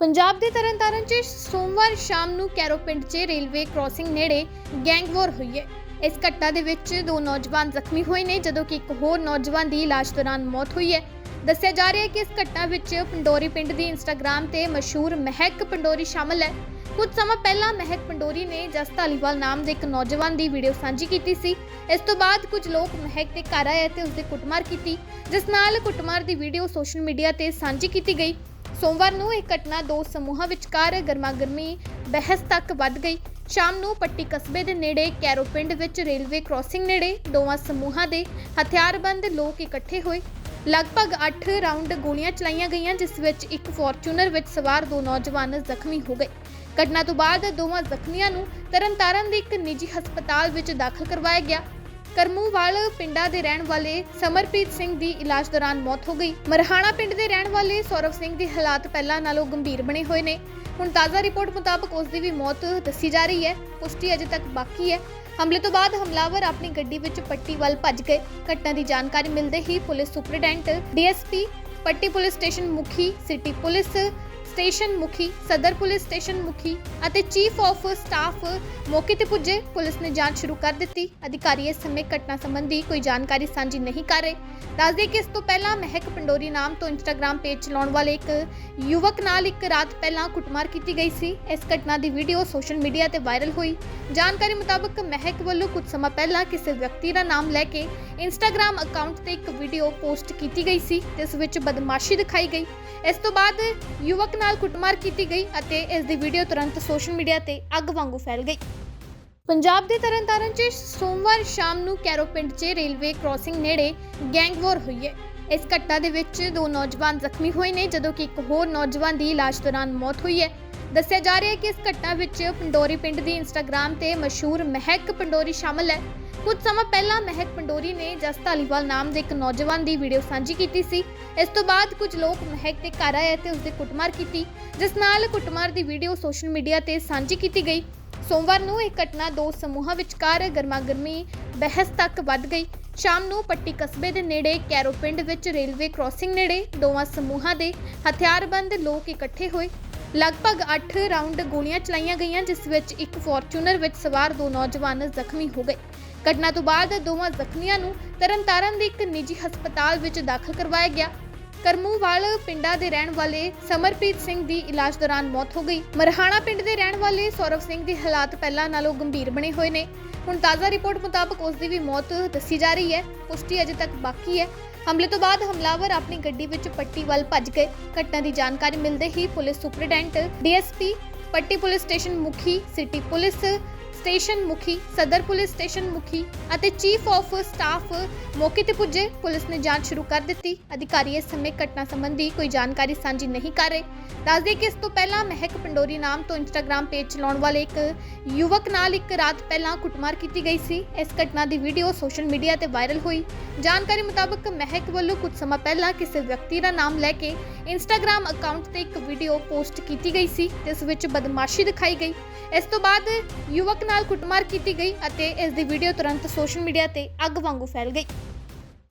ਪੰਜਾਬ ਦੇ ਤਰਨਤਾਰਨ 'ਚ ਸੋਮਵਾਰ ਸ਼ਾਮ ਨੂੰ ਕੈਰੋ ਪਿੰਡ 'ਚ ਰੇਲਵੇ ਕ੍ਰਾਸਿੰਗ ਨੇੜੇ ਗੈਂਗਵਾਰ ਹੋਈ ਹੈ। ਇਸ ਘਟਨਾ ਦੇ ਵਿੱਚ ਦੋ ਨੌਜਵਾਨ ਜ਼ਖਮੀ ਹੋਏ ਨੇ, ਜਦੋਂ ਕਿ ਇੱਕ ਹੋਰ ਨੌਜਵਾਨ ਦੀ ਇਲਾਜ ਦੌਰਾਨ ਮੌਤ ਹੋਈ ਹੈ। ਦੱਸਿਆ ਜਾ ਰਿਹਾ ਹੈ ਕਿ ਇਸ ਘਟਨਾ ਵਿੱਚ ਪੰਡੋਰੀ ਪਿੰਡ ਦੀ ਇੰਸਟਾਗ੍ਰam ਤੇ ਮਸ਼ਹੂਰ ਮਹਿਕ ਪੰਡੋਰੀ ਸ਼ਾਮਲ ਹੈ। ਕੁਝ ਸਮਾਂ ਪਹਿਲਾਂ ਮਹਿਕ ਪੰਡੋਰੀ ਨੇ ਜਸ ਧਾਲੀਵਾਲ ਨਾਮ ਦੇ ਇੱਕ ਨੌਜਵਾਨ ਦੀ ਵੀਡੀਓ ਸਾਂਝੀ ਕੀਤੀ ਸੀ। ਇਸ ਤੋਂ ਬਾਅਦ ਕੁਝ ਲੋਕ ਮਹਿਕ ਦੇ ਘਰ ਆਏ ਅਤੇ ਉਸ ਦੀ ਕੁੱਟਮਾਰ ਕੀਤੀ, ਜਿਸ ਨਾਲ ਕੁੱਟਮਾਰ ਦੀ ਵੀਡੀਓ ਸੋਸ਼ਲ ਮੀਡੀਆ ਤੇ ਸਾਂਝੀ ਕੀਤੀ ਗਈ। ਸੋਮਵਾਰ ਨੂੰ ਇਹ ਘਟਨਾ ਦੋ ਸਮੂਹਾਂ ਵਿਚਕਾਰ ਗਰਮਾਗਰਮੀ ਬਹਿਸ ਤੱਕ ਵੱਧ ਗਈ। ਸ਼ਾਮ ਨੂੰ ਪੱਟੀ ਕਸਬੇ ਦੇ ਨੇੜੇ ਕੈਰੋ ਪਿੰਡ ਵਿੱਚ ਰੇਲਵੇ ਕ੍ਰਾਸਿੰਗ ਨੇੜੇ ਦੋਵਾਂ ਸਮੂਹਾਂ ਦੇ ਹਥਿਆਰਬੰਦ ਲੋਕ ਇਕੱਠੇ ਹੋਏ। ਲਗਭਗ 8 ਰਾਉਂਡ ਗੋਲੀਆਂ ਚਲਾਈਆਂ ਗਈਆਂ, ਜਿਸ ਵਿੱਚ ਇੱਕ ਫੋਰਚੂਨਰ ਵਿੱਚ ਸਵਾਰ ਦੋ ਨੌਜਵਾਨ ਜ਼ਖਮੀ ਹੋ ਗਏ। ਘਟਨਾ ਤੋਂ ਬਾਅਦ ਦੋਵਾਂ ਜ਼ਖਮੀਆਂ ਨੂੰ ਤਰਨਤਾਰਨ ਦੇ ਇੱਕ ਨਿੱਜੀ ਹਸਪਤਾਲ ਵਿੱਚ ਦਾਖਲ ਕਰਵਾਇਆ ਗਿਆ। ਕਰਮੂਵਾਲ ਪਿੰਡਾਂ ਦੇ ਰਹਿਣ ਵਾਲੇ ਸਮਰਪ੍ਰੀਤ ਸਿੰਘ ਦੀ ਇਲਾਜ ਦੌਰਾਨ ਮੌਤ ਹੋ ਗਈ। ਮਰਹਾਣਾ ਪਿੰਡ ਦੇ ਰਹਿਣ ਵਾਲੇ ਸੌਰਵ ਸਿੰਘ ਦੀ ਹਾਲਾਤ ਪਹਿਲਾਂ ਨਾਲੋਂ ਗੰਭੀਰ ਬਣੇ ਹੋਏ ਨੇ। ਹੁਣ ਤਾਜ਼ਾ ਰਿਪੋਰਟ ਮੁਤਾਬਕ ਉਸ ਦੀ ਵੀ ਮੌਤ ਦੱਸੀ ਜਾ ਰਹੀ ਹੈ। ਪੁਸ਼ਟੀ ਅਜੇ ਤੱਕ ਬਾਕੀ ਹੈ। ਹਮਲੇ ਤੋਂ ਬਾਅਦ ਹਮਲਾਵਰ ਆਪਣੀ ਗੱਡੀ ਵਿੱਚ ਪੱਟੀ ਵੱਲ ਭੱਜ ਗਏ। ਘਟਨਾ ਦੀ ਜਾਣਕਾਰੀ ਮਿਲਦੇ ਹੀ police superintendent DSP, Patti police station ਮੁਖੀ, ਸਿਟੀ ਪੁਲਿਸ ਸਟੇਸ਼ਨ ਮੁਖੀ, ਸਦਰ ਪੁਲਿਸ ਸਟੇਸ਼ਨ ਮੁਖੀ ਅਤੇ ਚੀਫ ਆਫ ਸਟਾਫ ਮੌਕੇ ਤੇ ਪੁੱਜੇ। ਪੁਲਿਸ ਨੇ ਜਾਂਚ ਸ਼ੁਰੂ ਕਰ ਦਿੱਤੀ। ਅਧਿਕਾਰੀ ਇਸ ਸਮੇਂ ਘਟਨਾ ਸੰਬੰਧੀ ਕੋਈ ਜਾਣਕਾਰੀ ਸਾਂਝੀ ਨਹੀਂ ਕਰ ਰਹੇ। ਦੱਸਦੇ ਕਿ ਇਸ ਤੋਂ ਪਹਿਲਾਂ ਮਹਿਕ ਪੰਡੋਰੀ ਨਾਮ ਤੋਂ ਇੰਸਟਾਗ੍ਰam ਪੇਜ ਚਲਾਉਣ ਵਾਲੇ ਇੱਕ ਯੁਵਕ ਨਾਲ ਇੱਕ ਰਾਤ ਪਹਿਲਾਂ ਕੁੱਟਮਾਰ ਕੀਤੀ ਗਈ ਸੀ। ਇਸ ਘਟਨਾ ਦੀ ਵੀਡੀਓ ਸੋਸ਼ਲ ਮੀਡੀਆ ਤੇ ਵਾਇਰਲ ਹੋਈ। ਜਾਣਕਾਰੀ ਮੁਤਾਬਕ ਮਹਿਕ ਵੱਲੋਂ ਕੁਝ ਸਮਾਂ ਪਹਿਲਾਂ ਕਿਸੇ ਵਿਅਕਤੀ ਦਾ ਨਾਮ ਲੈ ਕੇ ਇੰਸਟਾਗ੍ਰam ਅਕਾਊਂਟ ਤੇ ਇੱਕ ਵੀਡੀਓ ਪੋਸਟ ਕੀਤੀ ਗਈ ਸੀ, ਜਿਸ ਵਿੱਚ ਬਦਮਾਸ਼ੀ ਦਿਖਾਈ ਗਈ। ਇਸ ਤੋਂ ਬਾਅਦ ਯੁਵਕ ਨਾਲ ਕੁੱਟਮਾਰ ਕੀਤੀ ਗਈ ਅਤੇ ਇਸ ਦੀ ਵੀਡੀਓ ਤੁਰੰਤ ਸੋਸ਼ਲ ਮੀਡੀਆ ਤੇ ਅੱਗ ਵਾਂਗੂ ਫੈਲ ਗਈ। ਪੰਜਾਬ ਦੇ ਤਰਨਤਾਰਨ 'ਚ ਸੋਮਵਾਰ ਸ਼ਾਮ ਨੂੰ ਕੈਰੋ ਪਿੰਡ 'ਚ ਰੇਲਵੇ ਕ੍ਰਾਸਿੰਗ ਨੇੜੇ ਗੈਂਗਵਾਰ ਹੋਈ ਹੈ। ਇਸ ਘਟਨਾ ਦੇ ਵਿੱਚ ਦੋ ਨੌਜਵਾਨ ਜ਼ਖਮੀ ਹੋਏ ਨੇ, ਜਦੋਂ ਕਿ ਇੱਕ ਹੋਰ ਨੌਜਵਾਨ ਦੀ ਇਲਾਜ ਦੌਰਾਨ ਮੌਤ ਹੋਈ ਹੈ। ਦੱਸਿਆ ਜਾ ਰਿਹਾ ਹੈ ਕਿ ਇਸ ਘਟਨਾ ਵਿੱਚ ਪੰਡੋਰੀ ਪਿੰਡ ਦੀ ਇੰਸਟਾਗ੍ਰam ਤੇ ਮਸ਼ਹੂਰ ਮਹਿਕ ਪੰਡੋਰੀ ਸ਼ਾਮਲ ਹੈ। ਕੁਝ ਸਮਾਂ ਪਹਿਲਾਂ ਮਹਿਕ ਪੰਡੋਰੀ ਨੇ ਜਸ ਧਾਲੀਵਾਲ ਨਾਮ ਦੇ ਇੱਕ ਨੌਜਵਾਨ ਦੀ ਵੀਡੀਓ ਸਾਂਝੀ ਕੀਤੀ ਸੀ। ਇਸ ਤੋਂ ਬਾਅਦ ਕੁਝ ਲੋਕ ਮਹਿਕ ਦੇ ਘਰ ਆਏ ਅਤੇ ਉਸ ਦੀ ਕੁੱਟਮਾਰ ਕੀਤੀ, ਜਿਸ ਨਾਲ ਕੁੱਟਮਾਰ ਦੀ ਵੀਡੀਓ ਸੋਸ਼ਲ ਮੀਡੀਆ ਤੇ ਸਾਂਝੀ ਕੀਤੀ ਗਈ। ਸੋਮਵਾਰ ਨੂੰ ਇਹ ਘਟਨਾ ਦੋ ਸਮੂਹਾਂ ਵਿਚਕਾਰ ਗਰਮਾਗਰਮੀ ਬਹਿਸ ਤੱਕ ਵੱਧ ਗਈ। ਸ਼ਾਮ ਨੂੰ ਪੱਟੀ ਕਸਬੇ ਦੇ ਨੇੜੇ ਕੈਰੋ ਪਿੰਡ ਵਿੱਚ ਰੇਲਵੇ ਕ੍ਰਾਸਿੰਗ ਨੇੜੇ ਦੋਵਾਂ ਸਮੂਹਾਂ ਦੇ ਹਥਿਆਰਬੰਦ ਲੋਕ ਇਕੱਠੇ ਹੋਏ। ਲਗਭਗ 8 ਰਾਉਂਡ ਗੋਲੀਆਂ ਚਲਾਈਆਂ ਗਈਆਂ, ਜਿਸ ਵਿੱਚ ਇੱਕ ਫੋਰਚੂਨਰ ਵਿੱਚ ਸਵਾਰ ਦੋ ਨੌਜਵਾਨ ਜ਼ਖਮੀ ਹੋ ਗਏ। ਘਟਨਾ ਤੋਂ ਬਾਅਦ ਦੋਵਾਂ ਜ਼ਖਮੀਆਂ ਨੂੰ ਤਰਨਤਾਰਨ ਦੇ ਇੱਕ ਨਿੱਜੀ ਹਸਪਤਾਲ ਵਿੱਚ ਦਾਖਲ ਕਰਵਾਇਆ ਗਿਆ। ਕਰਮੂਵਾਲ ਪਿੰਡਾਂ ਦੇ ਰਹਿਣ ਵਾਲੇ ਸਮਰਪ੍ਰੀਤ ਸਿੰਘ ਦੀ ਇਲਾਜ ਦੌਰਾਨ ਮੌਤ ਹੋ ਗਈ। ਮਰਹਾਣਾ ਪਿੰਡ ਦੇ ਰਹਿਣ ਵਾਲੇ ਸੌਰਵ ਸਿੰਘ ਦੀ ਹਾਲਾਤ ਪਹਿਲਾਂ ਨਾਲੋਂ ਗੰਭੀਰ ਬਣੇ ਹੋਏ ਨੇ। ਹੁਣ ਤਾਜ਼ਾ ਰਿਪੋਰਟ ਮੁਤਾਬਕ ਉਸ ਦੀ ਵੀ ਮੌਤ ਦੱਸੀ ਜਾ ਰਹੀ ਹੈ। ਪੁਸ਼ਟੀ ਅਜੇ ਤੱਕ ਬਾਕੀ ਹੈ। ਹਮਲੇ ਤੋਂ ਬਾਅਦ ਹਮਲਾਵਰ ਆਪਣੀ ਗੱਡੀ ਵਿੱਚ ਪੱਟੀ ਵੱਲ ਭੱਜ ਗਏ। ਘਟਨਾ ਦੀ ਜਾਣਕਾਰੀ ਮਿਲਦੇ ਹੀ police superintendent DSP, Patti police station ਮੁਖੀ, ਸਿਟੀ ਪੁਲਿਸ ਸਟੇਸ਼ਨ ਮੁਖੀ, ਸਦਰ ਪੁਲਿਸ ਸਟੇਸ਼ਨ ਮੁਖੀ ਅਤੇ ਚੀਫ ਆਫ ਸਟਾਫ ਮੌਕੇ ਤੇ ਪੁੱਜੇ। ਪੁਲਿਸ ਨੇ ਜਾਂਚ ਸ਼ੁਰੂ ਕਰ ਦਿੱਤੀ। ਅਧਿਕਾਰੀ ਇਸ ਸਮੇਂ ਘਟਨਾ ਸੰਬੰਧੀ ਕੋਈ ਜਾਣਕਾਰੀ ਸਾਂਝੀ ਨਹੀਂ ਕਰ ਰਹੇ। ਦੱਸਦੇ ਕਿ ਇਸ ਤੋਂ ਪਹਿਲਾਂ ਮਹਿਕ ਪੰਡੋਰੀ ਨਾਮ ਤੋਂ ਇੰਸਟਾਗ੍ਰam ਪੇਜ ਚਲਾਉਣ ਵਾਲੇ ਇੱਕ ਯੁਵਕ ਨਾਲ ਇੱਕ ਰਾਤ ਪਹਿਲਾਂ ਕੁੱਟਮਾਰ ਕੀਤੀ ਗਈ ਸੀ। ਇਸ ਘਟਨਾ ਦੀ ਵੀਡੀਓ ਸੋਸ਼ਲ ਮੀਡੀਆ ਤੇ ਵਾਇਰਲ ਹੋਈ। ਜਾਣਕਾਰੀ ਮੁਤਾਬਕ ਮਹਿਕ ਵੱਲੋਂ ਕੁਝ ਸਮਾਂ ਪਹਿਲਾਂ ਕਿਸੇ ਵਿਅਕਤੀ ਦਾ ਨਾਮ ਲੈ ਕੇ ਇੰਸਟਾਗ੍ਰam ਅਕਾਊਂਟ ਤੇ ਇੱਕ ਵੀਡੀਓ ਪੋਸਟ ਕੀਤੀ ਗਈ ਸੀ, ਜਿਸ ਵਿੱਚ ਬਦਮਾਸ਼ੀ ਦਿਖਾਈ ਗਈ। ਇਸ ਤੋਂ ਬਾਅਦ ਯੁਵਕ ਨਾਲ ਕੁੱਟਮਾਰ ਕੀਤੀ ਗਈ ਅਤੇ ਇਸ ਦੀ ਵੀਡੀਓ ਤੁਰੰਤ ਸੋਸ਼ਲ ਮੀਡੀਆ ਤੇ ਅੱਗ ਵਾਂਗੂ ਫੈਲ ਗਈ।